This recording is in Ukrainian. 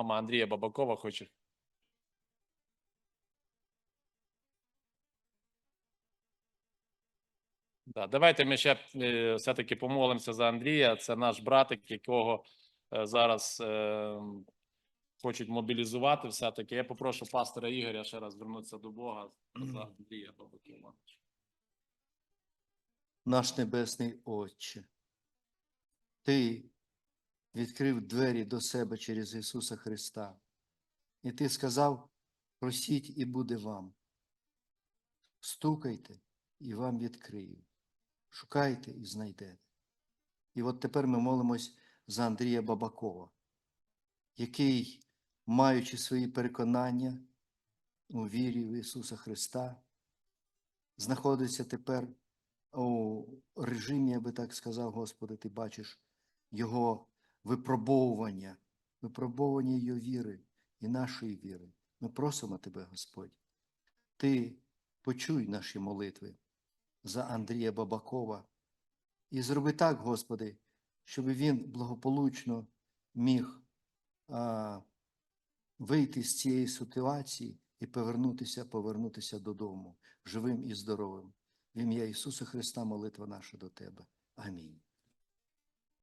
Мама Андрія Бабакова хоче. Да, давайте ми ще е, все-таки помолимося за Андрія. Це наш братик, якого е, зараз е, хочуть мобілізувати. Все-таки я попрошу пастора Ігоря ще раз звернутися до Бога за Андрія Бабакова. наш Небесний Отче, Ти відкрив двері до себе через Ісуса Христа, і Ти сказав, просіть і буде вам. Стукайте, і вам відкрию. Шукайте і знайдете. І от тепер ми молимось за Андрія Бабакова, який, маючи свої переконання у вірі в Ісуса Христа, знаходиться тепер у режимі, я би так сказав, Господи, ти бачиш його випробовування, випробовування його віри і нашої віри. Ми просимо Тебе, Господь, Ти почуй наші молитви за Андрія Бабакова і зроби так, Господи, щоб він благополучно міг а, вийти з цієї ситуації і повернутися, повернутися додому живим і здоровим. В ім'я Ісуса Христа молитва наша до Тебе. Амінь.